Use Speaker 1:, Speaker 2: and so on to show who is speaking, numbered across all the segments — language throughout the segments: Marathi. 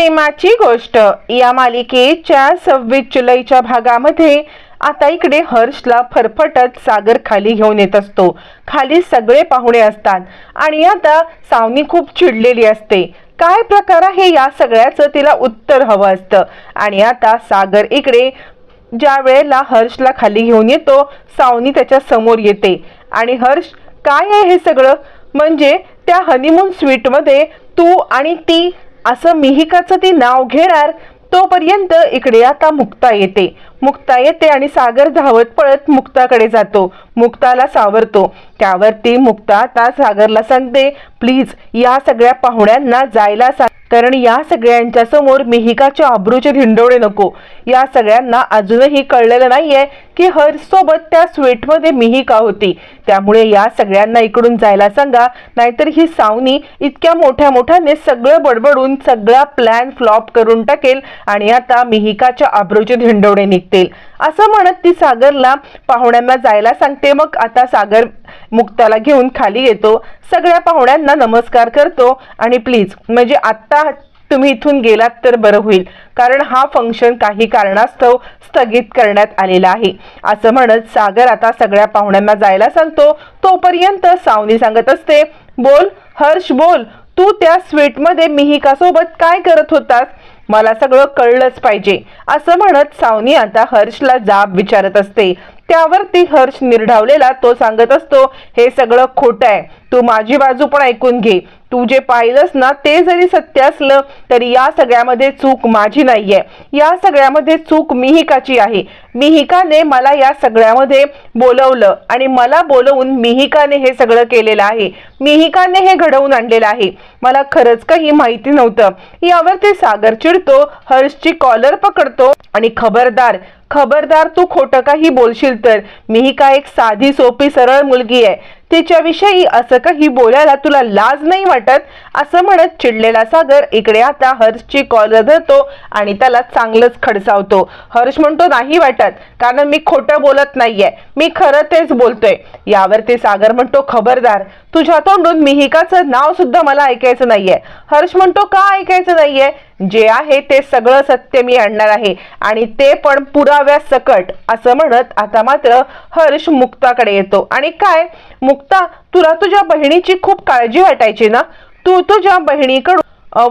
Speaker 1: प्रेमाची गोष्ट. या मालिकेच्या सव्वीस जुलैच्या भागामध्ये आता इकडे हर्षला फरफटत सागर खाली घेऊन येत असतो. खाली सगळे पाहुणे असतात आणि आता सावनी खूप चिडलेली असते. काय प्रकार आहे या सगळ्याचं तिला उत्तर हवं असतं. आणि आता सागर इकडे ज्या वेळेला हर्षला खाली घेऊन येतो सावनी त्याच्यासमोर येते. आणि हर्ष काय आहे हे सगळं? म्हणजे त्या हनीमून स्वीटमध्ये तू आणि ती असं मिहिकाचं ती नाव घेणार तोपर्यंत इकडे आता मुक्ता येते. मुक्ता येते आणि सागर धावत पळत मुक्ताकडे जातो. मुक्ताला सावरतो. त्यावरती मुक्ता आता सागरला सांगते प्लीज या सगळ्या पाहुण्यांना जायला सांग कारण या सगळ्यांच्या समोर मिहिकाच्या आब्रूचे धिंडवणे नको. या सगळ्यांना अजूनही कळलेलं नाहीये की हर्षसोबत त्या स्वीटमध्ये मिहिका होती. त्यामुळे या सगळ्यांना इकडून जायला सांगा नाहीतर ही सावनी इतक्या मोठ्या मोठ्याने सगळं बडबडून सगळा प्लॅन फ्लॉप करून टाकेल आणि आता मिहिकाच्या आब्रूचे धिंडवणे निघतील. असं म्हणत ती सागरला पाहुण्यांना जायला सांगते मग आता सागर मुक्ताला घेऊन खाली येतो. सगळ्या पाहुण्यांना नमस्कार करतो. आणि प्लीज म्हणजे आत्ता तुम्ही इथून गेलात तर बरं होईल. कारण हा फंक्शन काही कारणास्तव स्थगित करण्यात आलेला आहे. असं म्हणत सागर आता सगळ्या पाहुण्यांना जायला सांगतो. तोपर्यंत सावनी सांगत असते बोल हर्ष बोल तू त्या स्वीटमध्ये मिहिकासोबत काय करत होतास? मला सगळं कळलंच पाहिजे. असं म्हणत सावनी आता हर्षला जाब विचारत असते. त्यावरती हर्ष निर्ढावलेला तो सांगत असतो हे सगळं खोटं आहे. तू माझी बाजू पण ऐकून घे. तू जे पाहिलंस ना ते जरी सत्य असलं तरी या सगळ्यामध्ये चूक माझी नाहीये. या सगळ्यामध्ये चूक मिहिकाची आहे. मिहिकाने मला या सगळ्यामध्ये बोलवलं आणि मला बोलवून मिहिकाने हे सगळं केलेलं आहे. मिहिकाने हे घडवून आणलेलं आहे. मला खरंच काही माहिती नव्हतं. यावरती सागर चिडतो हर्षची कॉलर पकडतो आणि खबरदार खबरदार तू खोटं काही बोलशील तर. मिहिका एक साधी सोपी सरळ मुलगी आहे. तिच्याविषयी असं काही बोलायला तुला लाज नाही वाटत? असं म्हणत चिडलेला सागर इकडे आता हर्षची कॉलर धरतो आणि त्याला चांगलंच खडसावतो. हर्ष म्हणतो नाही वाटत. कारण मी खोटं बोलत नाहीये. मी खरं तेच बोलतोय. यावरती सागर म्हणतो खबरदार. तुझ्या तोंडून मिहिकाचं नाव सुद्धा मला ऐकायचं नाहीये. हर्ष म्हणतो का ऐकायचं नाहीये? जे आहे ते सगळं सत्य मी आणणार आहे. आणि ते पण पुराव्या सकट असं म्हणत आता मात्र हर्ष मुक्ताकडे येतो. आणि काय? मुक्ता तुला तुझ्या बहिणीची खूप काळजी वाटायची ना? तू तुझ्या बहिणीकडून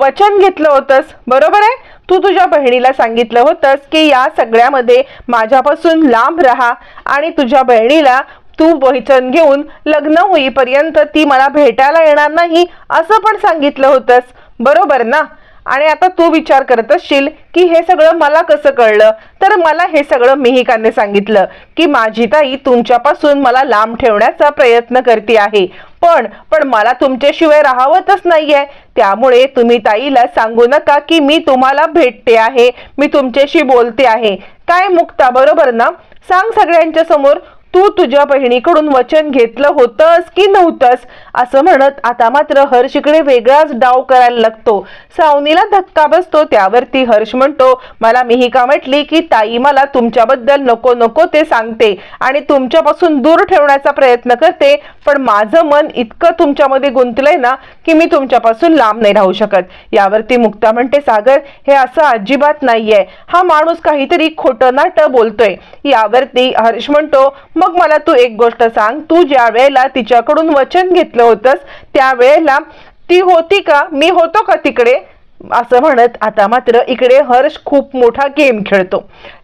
Speaker 1: वचन घेतलं होतंस. बरोबर आहे? तू तुझ्या बहिणीला सांगितलं होतंस की या सगळ्यामध्ये माझ्यापासून लांब राहा आणि तुझ्या बहिणीला तू वचन घेऊन लग्न होईपर्यंत ती मला भेटायला येणार नाही असं पण सांगितलं होतंस. बरोबर ना? आणि आता तू विचार करत असशील की हे सगळं मला कसं कळलं? तर मला हे सगळं मिहिकाने सांगितलं की माझी ताई तुमच्यापासून मला लांब ठेवण्याचा प्रयत्न करते आहे. पण पण मला तुमच्याशिवाय राहावतच नाहीये. त्यामुळे तुम्ही ताईला सांगू नका की मी तुम्हाला भेटते आहे. मी तुमच्याशी बोलते आहे. काय मुक्ता बरोबर ना? सांग सगळ्यांच्या समोर. तू तुझ्या बहिणीकडून वचन घेतलं होतंस की नव्हतंस? असं म्हणत आता मात्र हर्ष इकडे वेगळाच डाव करायला लागतो. सावनीला धक्का बसतो त्यावरती हर्ष म्हणतो मला मिहिका म्हटली की ताई मला तुमच्याबद्दल नको नको ते सांगते आणि तुमच्यापासून दूर ठेवण्याचा प्रयत्न करते. पण माझं मन इतकं तुमच्यामध्ये गुंतलंय ना की मी तुमच्यापासून लांब नाही राहू शकत. यावरती मुक्ता म्हणते सागर हे असं अजिबात नाहीये. हा माणूस काहीतरी खोटं नाटं बोलतोय. यावरती हर्ष म्हणतो मग मला तू एक गोष्ट सांग. तू ज्या वेळेला तिच्याकडून वचन घेतलं होतंस त्यावेळेला ती होती का? मी होतो का तिकडे? असं म्हणत आता मात्र इकडे हर्ष खूप मोठा गेम खेळतो.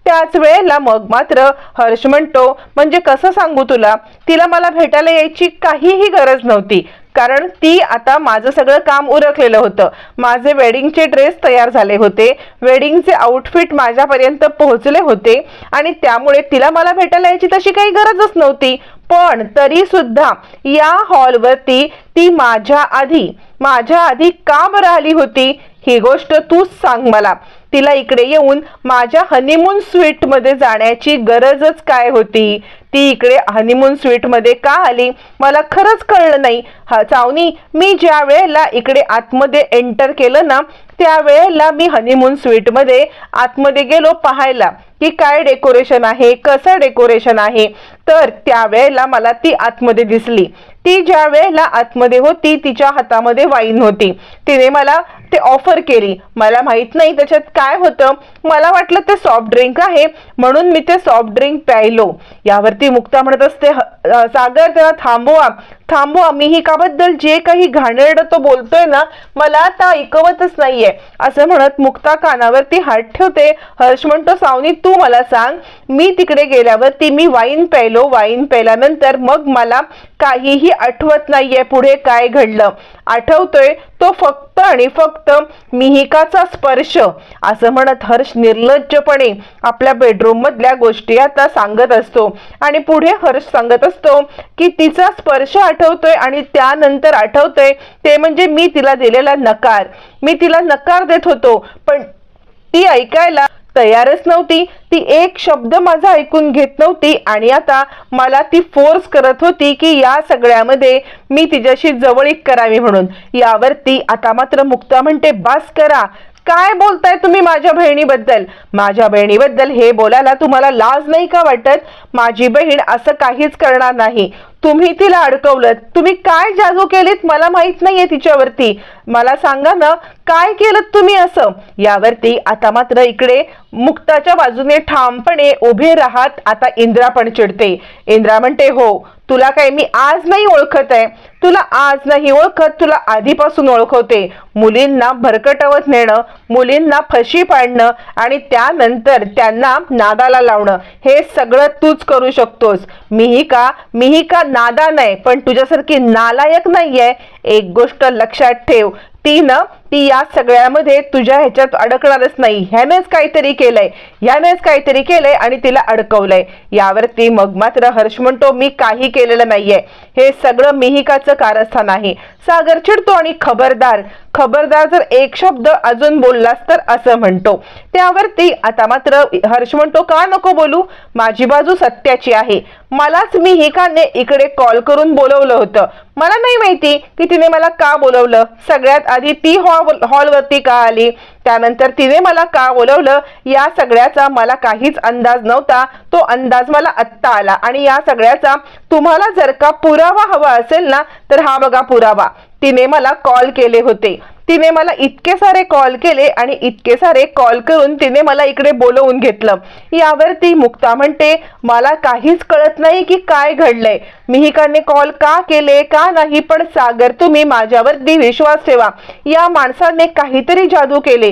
Speaker 1: त्याच वेळेला मग मात्र हर्ष म्हणतो म्हणजे कसं सांगू तुला? तिला मला भेटायला यायची काहीही गरज नव्हती. कारण ती आता माझं सगळं काम उरकलेलं होतं. माझे वेडिंगचे ड्रेस तयार झाले होते. वेडिंगचे आउटफिट माझ्यापर्यंत पोहोचले होते. आणि त्यामुळे तिला मला भेटायला यायची तशी काही गरजच नव्हती. पण तरी सुद्धा या हॉलवरती ती माझ्या आधी माझ्या आधी का बरं आली होती. ही गोष्ट तूच सांग मला. तिला इकडे येऊन माझ्या हनीमून स्वीटमध्ये जाण्याची गरजच काय होती? ती इकडे हनीमून स्वीटमध्ये का आली? मला खरंच कळलं नाही. हा चावनी मी ज्या वेळेला इकडे आतमध्ये एंटर केलं ना त्यावेळेला मी हनीमून स्वीटमध्ये आतमध्ये गेलो पाहायला की काय डेकोरेशन आहे कसं डेकोरेशन आहे? तर त्यावेळेला मला ती आतमध्ये दिसली. ती ज्या वेळेला आतमध्ये होती तिच्या हातामध्ये वाईन होती. तिने मला ते ऑफर केली. मला माहीत नाही त्याच्यात काय होतं. मला वाटलं ते सॉफ्ट ड्रिंक आहे म्हणून मी ते सॉफ्ट ड्रिंक प्यायलो. यावरती मुक्ता म्हणत असते "ह- सागर त्याला थांबवा. थांबवा काबद्दल जे काही घाणेरडं तो बोलतोय ना मला आता ऐकवतच नाहीये. असं म्हणत मुक्ता कानावरती हात ठेवते. हर्ष म्हणतो सावनी तू मला सांग. मी तिकडे गेल्यावरती मी वाईन प्यायलो वाईन प्यायल्यानंतर मग मला काहीही आठवत नाहीये पुढे काय घडलं. आठवतोय तो फक्त आणि फक्त मिहिकाचा स्पर्श. असं म्हणत हर्ष निर्लज्जपणे आपल्या बेडरूम मधल्या गोष्टी आता सांगत असतो. आणि पुढे हर्ष सांगत असतो की तिचा स्पर्श आठवतोय आणि त्यानंतर आठवतोय ते म्हणजे मी तिला दिलेला नकार. मी तिला नकार देत होतो पण ती ऐकायला तयारच नव्हती. ती एक शब्द माझा ऐकून घेत नव्हती आणि आता मला ती फोर्स करत होती की या सगळ्यामध्ये मी तिच्याशी जवळीक करावी म्हणून. यावरती आता मात्र मुक्ता म्हणते बास करा. काय बोलताय तुम्ही माझ्या बहिणीबद्दल? माझ्या बहिणीबद्दल हे बोलायला तुम्हाला लाज नाही का वाटत? माझी बहीण असं काहीच करणार नाही. तुम्ही तिला अडकवलं तुम्ही काय जादू केलीत मला माहीत नाहीये तिच्यावरती. मला सांगा ना काय केलं तुम्ही असं? यावरती आता मात्र इकडे मुक्ताच्या बाजूने ठामपणे उभे राहत आता इंद्रा पण चिडते. इंद्रा म्हणते हो तुला काय मी आज नाही ओळखत आहे? तुला आज नाही ओळखत तुला आधीपासून ओळखवते. मुलींना भरकटवत नेणं मुलींना फशी पाडणं आणि त्यानंतर त्यांना नादाला लावणं. हे सगळं तूच करू शकतोस. मीही का? मीही का नादा नाही? पण तुझ्यासारखी नालायक नाहीये? एक गोष्ट लक्षात ठेव. ती ना ती या सगळ्यामध्ये तुझ्या ह्याच्यात अडकणारच नाही. ह्यानेच काहीतरी केलंय. ह्यानेच काहीतरी केलंय आणि तिला अडकवलंय. यावरती मग मात्र हर्ष म्हणतो मी काही केलेलं नाहीये. हे सगळं मिहिकाचं कारस्थान आहे. सागर चिडतो आणि खबरदार. खबरदार जर एक शब्द अजून बोललास तर असं म्हणतो. त्यावरती आता मात्र हर्ष म्हणतो का नको बोलू? माझी बाजू सत्याची आहे. मलाच मिहिकाने इकडे कॉल करून बोलवलं होतं. मला नाही माहिती की तिने मला का बोलवलं. सगळ्यात आधी ती हॉल हॉलवरती का आली? त्यानंतर तिने मला का बोलवलं? या सगळ्याचा मला काहीच अंदाज नव्हता. तो अंदाज मला आत्ता आला. आणि या सगळ्याचा तुम्हाला जर का पुरावा हवा असेल ना तर हा बघा पुरावा. तिने मला कॉल केले होते. तिने मला इतके सारे कॉल केले आणि इतके सारे कॉल करून तिने मला इकडे बोलवून घेतलं. यावर ती मुक्ता म्हणते मला काहीच कळत नाही की काय घडलंय. मिहिकाने कॉल का केले का नाही पण सागर तुम्ही माझ्यावरती विश्वास ठेवा. या माणसाने काहीतरी जादू केले.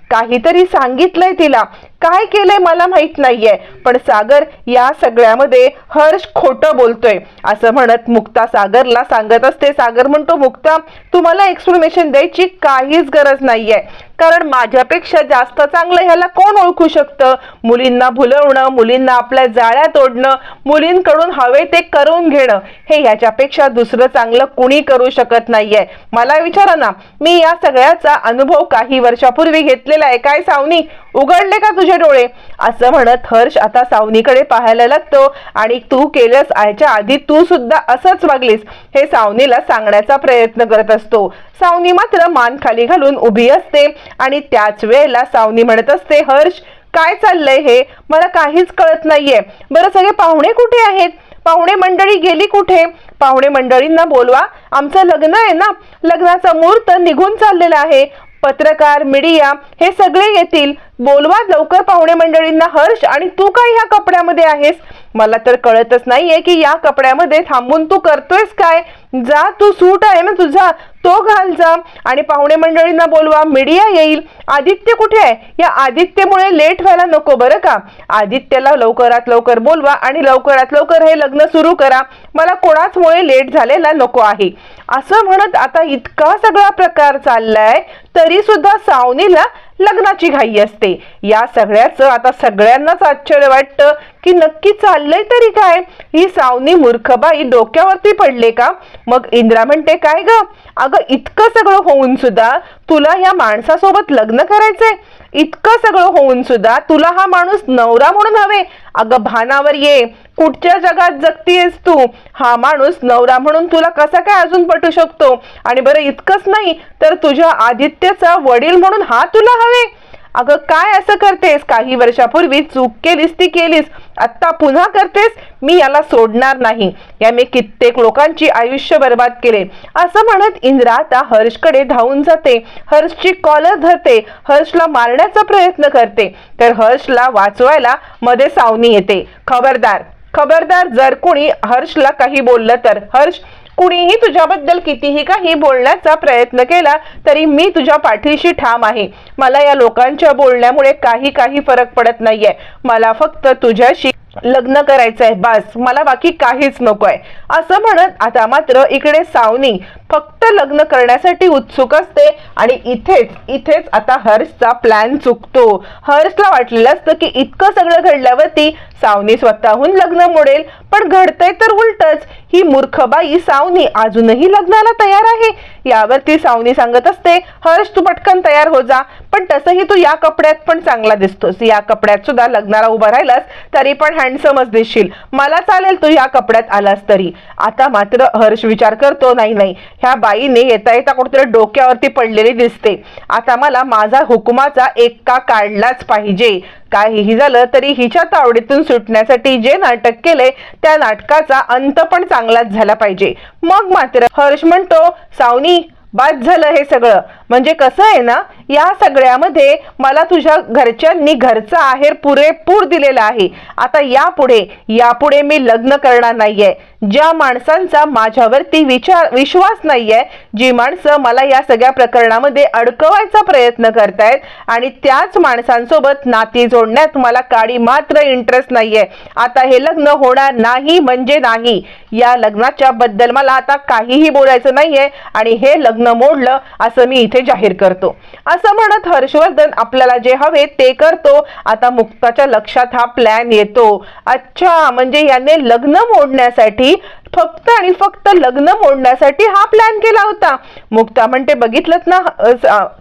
Speaker 1: काहीतरी सांगितलंय तिला. काय केलंय मला माहीत नाहीये. पण सागर या सगळ्यामध्ये हर्ष खोटं बोलतोय. असं म्हणत मुक्ता सागरला सांगत असते. सागर म्हणतो मुक्ता तुम्हाला एक्सप्लेनेशन द्यायची काहीच गरज नाहीये. कारण माझ्यापेक्षा जास्त चांगलं ह्याला कोण ओळखू शकतं? मुलींना भुलवणं मुलींना आपल्या जाळ्या तोडणं मुलींकडून हवे ते करून घेणं हे ह्याच्यापेक्षा दुसरं चांगलं कुणी करू शकत नाहीये. मला विचारा ना मी या सगळ्याचा अनुभव काही वर्षापूर्वी घेतलेला केलाय? काय सावनी? उघडले का तुझे डोळे? असं म्हणत हर्ष आता सावनीकडे पाहायला लागतो आणि तू केलंस आयच्या आधी तू सुद्धा असंच वागलीस हे सावनीला सांगण्याचा प्रयत्न करत असतो. सावनी मात्र मान खाली घालून उभी असते आणि त्याच वेळेला सावनी म्हणत असते हर्ष काय चाललंय हे? मला काहीच कळत नाहीये. बरं सगळे पाहुणे कुठे आहेत? पाहुणे मंडळी गेली कुठे? पाहुणे मंडळींना बोलवा. आमचं लग्न आहे ना? लग्नाचा मुहूर्त निघून चाललेला आहे. पत्रकार मीडिया हे सगळे येतील. बोलवा लवकर पाहुणे मंडळींना हर्ष आणि तू काय ह्या कपड्यामध्ये आहेस? मला तर कळतच नाहीये की या कपड्यामध्ये थांबून तू करतोयस काय? जा तू सूट आहे ना तुझा तो घाल जा. आणि पाहुणे मंडळींना बोलवा मीडिया येईल. आदित्य कुठे आहे? या आदित्यमुळे लेट व्हायला नको बरं का? आदित्यला लवकरात लवकर बोलवा आणि लवकरात लवकर हे लग्न सुरू करा. मला कोणाचमुळे लेट झालेला नको आहे. असं म्हणत आता इतका सगळा प्रकार चाललाय तरी सुद्धा सावनीला लग्नाची घाई असते. या सगळ्याचं आता सगळ्यांनाच आश्चर्य वाटतं की नक्की चाललंय तरी काय? ही सावनी मूर्खबाई डोक्यावरती पडले का? मग इंद्रा म्हणते काय ग? अगं इतकं सगळं होऊन सुद्धा तुला या माणसासोबत लग्न करायचंय? इतकं सगळं होऊन सुद्धा तुला हा माणूस नवरा म्हणून हवे. अगं भानावर ये. कुठच्या जगात जगतीयस तू? हा माणूस नवरा म्हणून तुला कसा काय अजून पटू शकतो? आणि बरं इतकंच नाही तर तुझ्या आदित्यचा वडील म्हणून हा तुला हवे. अगं काय असं करतेस? काही वर्षापूर्वी चूक केलीस ती केलीस. आत्ता पुन्हा करतेस? मी याला सोडणार नाही. या मी कित्येक लोकांची आयुष्य बर्बाद केले. असं म्हणत इंद्रा आता हर्षकडे धावून जाते. हर्षची कॉलर धरते. हर्षला मारण्याचा प्रयत्न करते. तर हर्षला वाचवायला मध्ये सावनी येते. खबरदार. खबरदार जर कोणी हर्षला काही बोललं तर. हर्ष कुणीही तुझ्याबद्दल कितीही काही बोलण्याचा प्रयत्न केला तरी मी तुझ्या पाठीशी ठाम आहे. मला या लोकांच्या बोलण्यामुळे काही काही फरक पडत नाहीये. मला फक्त तुझ्याशी लग्न करायचंय बस. मला बाकी काहीच नको आहे असं म्हणत आता मात्र इकडे सावनी फक्त लग्न करण्यासाठी उत्सुक असते आणि इथेच इथेच आता हर्षचा प्लॅन चुकतो. हर्षला वाटलेलं असतं की इतकं सगळं घडल्यावरती सावनी स्वतःहून लग्न मोडेल पण घडतंय तर उलटच. ही मूर्ख बाई सावनी अजूनही लग्नाला तयार आहे. यावरती सावनी सांगत असते हर्ष तू पटकन तयार हो जा पण तसंही तू या कपड्यात पण चांगला दिसतोस. या कपड्यात सुद्धा लग्नाला उभा राहिलास तरी पण हँडसमच दिसशील. मला चालेल तू या कपड्यात आलास तरी. आता मात्र हर्ष विचार करतो नाही नाही ह्या बाईने येता येता कुठेतरी डोक्यावरती पडलेली दिसते. आता मला माझा हुकुमाचा एक्का काढलाच पाहिजे. काहीही झालं तरी हिच्या तावडीतून सुटण्यासाठी जे नाटक केले त्या नाटकाचा अंत पण चांगलाच झाला पाहिजे. मग मात्र हर्ष म्हणतो सावनी बाद झालं हे सगळं. म्हणजे कसं आहे ना या सगळ्यामध्ये मला तुझ्या घरच्यांनी घरचा आहेर पुरेपूर दिलेला आहे. आता यापुढे यापुढे मी लग्न करणार नाहीये. ज्या माणसांचा माझ्यावरती विचार विश्वास नाहीये जी माणसं मला या सगळ्या प्रकरणामध्ये अडकवायचा प्रयत्न करतायत आणि त्याच माणसांसोबत नाती जोडण्यात मला काडी मात्र इंटरेस्ट नाहीये. आता हे लग्न होणार नाही म्हणजे नाही. या लग्नाच्या बद्दल मला आता काहीही बोलायचं नाहीये आणि हे लग्न मोडलं असं मी इथे जाहीर करतो. असं म्हणत हर्षवर्धन आपल्याला जे हवे ते करतो. आता मुक्ताच्या लक्षात हा प्लॅन येतो. अच्छा म्हणजे याने लग्न मोडण्यासाठी फक्त आणि फक्त लग्न मोडण्यासाठी हा प्लॅन केला होता. मुक्ता म्हणते बघितलं ना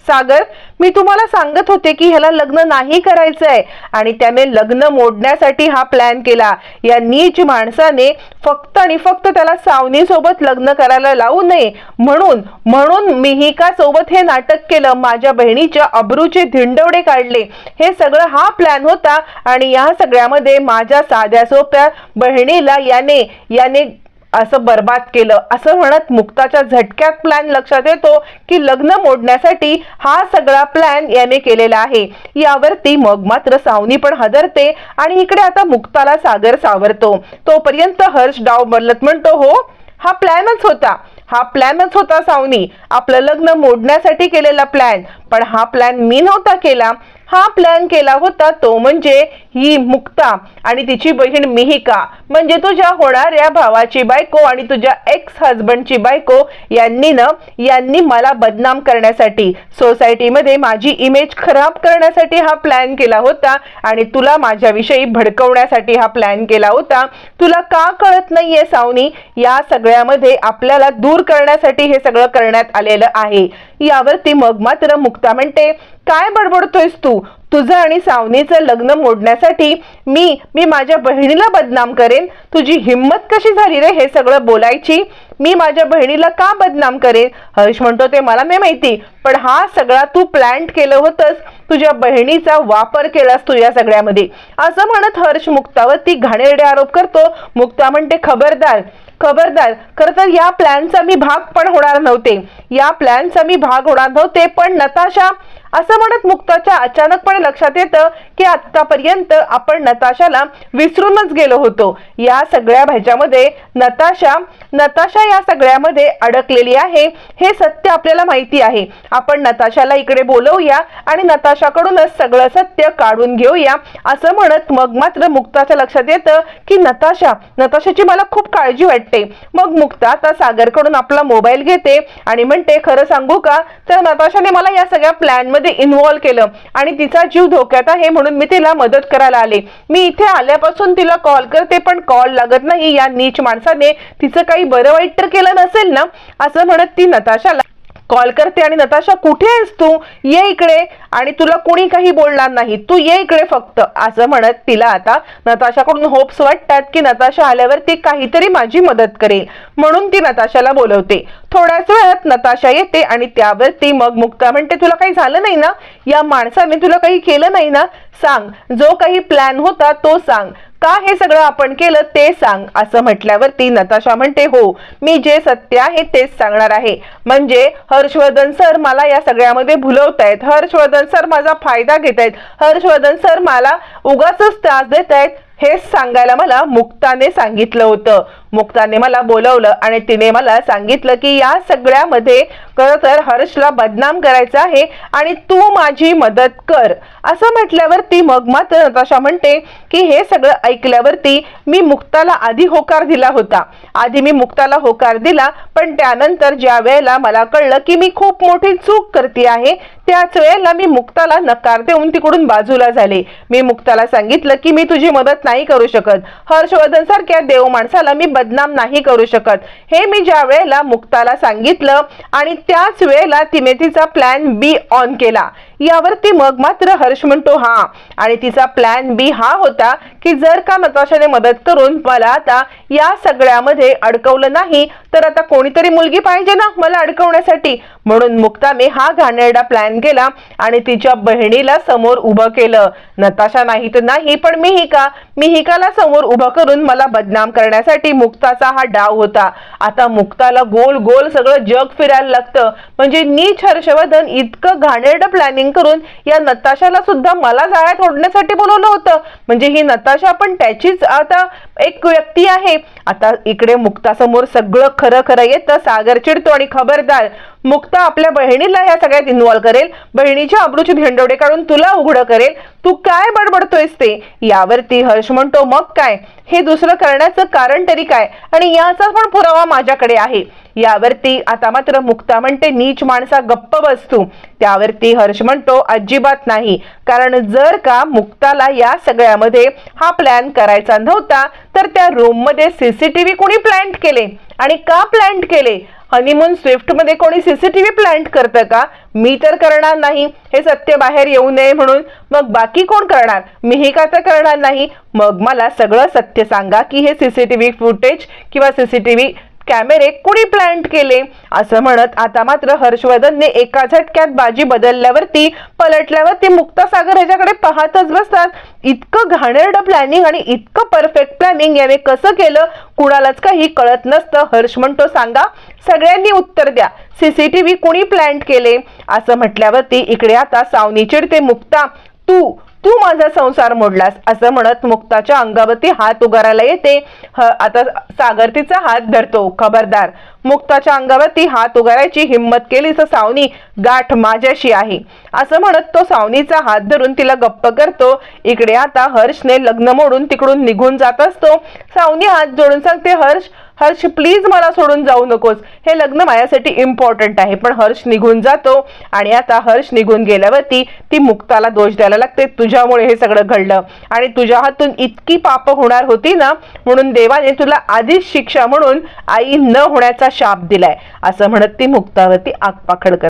Speaker 1: सागर? मी तुम्हाला सांगत होते की ह्याला लग्न नाही करायचं आहे आणि त्याने लग्न मोडण्यासाठी हा प्लॅन केला. या नीच माणसाने फक्त आणि फक्त त्याला सावनीसोबत लग्न करायला लावू नये. म्हणून म्हणून मिहिका सोबत हे नाटक केलं. माझ्या बहिणीच्या अब्रूचे धिंडवडे काढले. हे सगळं हा प्लॅन होता. आणि या सगळ्यामध्ये माझ्या साध्या सोप्या बहिणीला याने याने असं बर्बाद केलं. असं म्हणत मुक्ताच्या झटक्यात प्लॅन लक्षात येतो की लग्न मोडण्यासाठी हा सगळा प्लॅन याने केलेला आहे. यावरती मग मात्र सावनी पण हदरते आणि इकडे आता मुक्ताला सागर सावरतो. तोपर्यंत हर्ष डाव बदलत म्हणतो हो हा प्लॅनच होता. हा प्लॅनच होता सावनी. आपलं लग्न मोडण्यासाठी केलेला प्लॅन पण हा प्लॅन मी नव्हता केला. हा प्लॅन केला होता तो म्हणजे ही मुक्ता आणि तिची बहीण मिहिका. म्हणजे तुझ्या होणाऱ्या भावाची बायको आणि तुझ्या एक्स हजबंडची बायको यांनी ना यांनी मला बदनाम करण्यासाठी सोसायटीमध्ये माझी इमेज खराब करण्यासाठी हा प्लॅन केला होता आणि तुला माझ्याविषयी भडकवण्यासाठी हा प्लॅन केला होता. तुला का कळत नाहीये सावनी? या सगळ्यामध्ये आपल्याला दूर करण्यासाठी हे सगळं करण्यात आलेलं आहे. यावरती मग मात्र मुक्ता म्हणते काय बडबडतोयस तू? तुझं आणि सावनीचं लग्न मोडण्यासाठी मी मी माझ्या बहिणीला बदनाम करेन? तुझी हिंमत कशी झाली रे हे सगळं बोलायची? मी माझ्या बहिणीला का बदनाम करेन? हर्ष म्हणतो ते मला नाही माहिती पण हा सगळा तू प्लॅन केलं होतंस. तुझ्या बहिणीचा वापर केलास तू या सगळ्यामध्ये. असं म्हणत हर्ष मुक्तावर ती घाणेरडे आरोप करतो. मुक्ता म्हणते खबरदार खबरदार खरं तर या प्लॅनचा मी भाग पण होणार नव्हते. या प्लॅनचा मी भाग होणार नव्हते पण नताशा असं म्हणत मुक्ताच्या अचानकपणे लक्षात येतं की आतापर्यंत आपण नताशाला विसरूनच गेलो होतो. या सगळ्या ह्याच्यामध्ये नताशा नताशा या सगळ्यामध्ये अडकलेली आहे हे सत्य आपल्याला माहिती आहे. आपण नताशाला इकडे बोलवूया आणि नताशाकडूनच सगळं सत्य काढून घेऊया असं म्हणत मग मात्र मुक्ताच्या लक्षात येतं की नताशा नताशाची मला खूप काळजी वाटते. मग मुक्ता आता सागरकडून आपला मोबाईल घेते आणि म्हणते खरं सांगू का? तर नताशाने मला या सगळ्या प्लॅन यामध्ये इन्व्हॉल्व केलं. आणि तिचा जीव धोक्यात आहे म्हणून मी तिला मदत करायला आले. मी इथे आल्यापासून तिला कॉल करते पण कॉल लागत नाही. या नीच माणसाने तिचं काही बरं वाईट तर केलं नसेल ना? असं म्हणत ती नताशाला कॉल करते आणि नताशा कुठे आहेस तू? ये इकडे. आणि तुला कुणी काही बोलणार नाही. तू ये इकडे फक्त. असं म्हणत तिला आता नताशाकडून होप्स वाटतात की नताशा आल्यावर ती काहीतरी माझी मदत करेल. म्हणून ती नताशाला बोलवते. थोड्याच वेळात नताशा येते आणि त्यावर ती मग मुक्ता म्हणते तुला काही झालं नाही ना? या माणसाने तुला काही केलं नाही ना? सांग. जो काही प्लॅन होता तो सांग. का हे सगळं आपण केलं ते सांग असं म्हटल्यावरती नताशा म्हणते हो मी जे सत्य आहे तेच सांगणार आहे. म्हणजे हर्षवर्धन सर मला या सगळ्यामध्ये भुलवतायत. हर्षवर्धन सर माझा फायदा घेत आहेत हर्षवर्धन सर मला उगाच त्रास देत आहेत हेच सांगायला मला मुक्ताने सांगितलं होतं. मुक्ताने मला बोलवलं आणि तिने मला सांगितलं की या सगळ्यामध्ये खरं तर हर्षला बदनाम करायचं आहे आणि तू माझी मदत कर. असं म्हटल्यावरती मग मात्र नताशा म्हणते की हे सगळं ऐकल्यावरती मी मुक्ताला आधी होकार दिला होता. आधी मी मुक्ताला होकार दिला पण त्यानंतर ज्या वेळेला मला कळलं की मी खूप मोठी चूक करते आहे त्याच वेळेला मी मुक्ताला नकार देऊन तिकडून बाजूला झाले. मी मुक्ताला सांगितलं की मी तुझी मदत नाही करू शकत. हर्षवर्धन सारख्या देव माणसाला मी बदनाम नाही करू शकत. हे मी ज्या वेळेला मुक्ताला सांगितलं आणि त्याच वेळेला तिने तिचा प्लॅन बी ऑन केला. यावरती मग मात्र हर्ष म्हणतो हा. आणि तिचा प्लॅन बी हा होता की जर का नताशाने मदत करून मला आता या सगळ्यामध्ये अडकवलं नाही तर आता कोणीतरी मुलगी पाहिजे ना मला अडकवण्यासाठी. म्हणून मुक्ताने हा घाणेरडा प्लॅन केला आणि तिच्या बहिणीला समोर उभं केलं. नताशा नाही तर नाही पण मिहिका. मिहिकाला समोर उभं करून मला बदनाम करण्यासाठी मुक्ताचा हा डाव होता. आता मुक्ताला गोल गोल सगळं जग फिरायला लागतं. म्हणजे नीच हर्षवर्धन इतकं घाणेरडं प्लॅनिंग करून या नताशाला सुद्धा मला जाळ्यात ओढण्यासाठी बोलवलं होतं. म्हणजे ही नताशा पण त्याचीच आता एक व्यक्ती आहे. आता इकडे मुक्तासमोर सगळं खरं खरं येतं सागर चिडतो आणि खबरदार मुक्ता आपल्या बहिणीला ह्या सगळ्यात इन्व्हॉल्व करेल. बहिणीच्या अब्रूची भेंडवडे काढून तुला उघडं करेल. तू काय बडबडतोयस ते? यावरती हर्ष म्हणतो मग काय? हे दुसरं करण्याचं कारण तरी काय? आणि याचा पण पुरावा माझ्याकडे आहे. यावरती आता मात्र मुक्ता म्हणते नीच माणसा गप्प बसतू त्यावरती हर्ष म्हणतो अजिबात नाही. कारण जर का मुक्ताला या सगळ्यामध्ये हा प्लॅन करायचा नव्हता तर त्या रूममध्ये सीसीटीव्ही कोणी प्लॅन्ट केले? आणि का प्लॅन्ट केले? हनीमून स्विफ्टमध्ये कोणी सीसीटीव्ही प्लॅन्ट करतं का? मी तर करणार नाही. हे सत्य बाहेर येऊ नये म्हणून. मग बाकी कोण करणार? मीही का तर करणार नाही? मग मला सगळं सत्य सांगा की हे सीसीटीव्ही फुटेज किंवा सीसीटीव्ही कॅमेरे कुणी प्लॅन्ट केले? असं म्हणत आता मात्र हर्षवर्धनने एका झटक्यात बाजी बदलल्यावरती पलटल्यावरती मुक्तासागर ह्याच्याकडे पाहतच बसतात. इतकं घाणेरडं प्लॅनिंग आणि इतकं परफेक्ट प्लॅनिंग याने कसं केलं? कुणालाच काही कळत नसतं. हर्ष म्हणतो सांगा सगळ्यांनी उत्तर द्या. सीसीटीव्ही कुणी प्लॅन्ट केले? असं म्हटल्यावरती इकडे आता सावनी चिडते मुक्ता तू तू माझा संसार मोडलास असं म्हणत मुक्ताच्या अंगावरती हात उगारायला येते. ह- आता सागर तिचा हात धरतो खबरदार. मुक्ताच्या अंगावरती हात उगारायची हिंमत केली तर सावनी गाठ माझ्याशी आहे. असं म्हणत तो सावनीचा हात धरून तिला गप्प करतो. इकडे आता हर्षने लग्न मोडून तिकडून निघून जात असतो. सावनी हात जोडून सांगते हर्ष हर्ष प्लीज मला सोडून जाऊ नकोस. हे लग्न माझ्यासाठी इम्पॉर्टंट आहे. पण हर्ष निघून जातो आणि आता हर्ष निघून गेल्यावरती ती मुक्ताला दोष द्यायला लागते. तुझ्यामुळे हे सगळं घडलं. आणि तुझ्या हातून इतकी पाप होणार होती ना म्हणून देवाने तुला आधीच शिक्षा म्हणून आई न होण्याचा शाप दिलाय. असं म्हणत ती मुक्तावरती आगपाखड करते.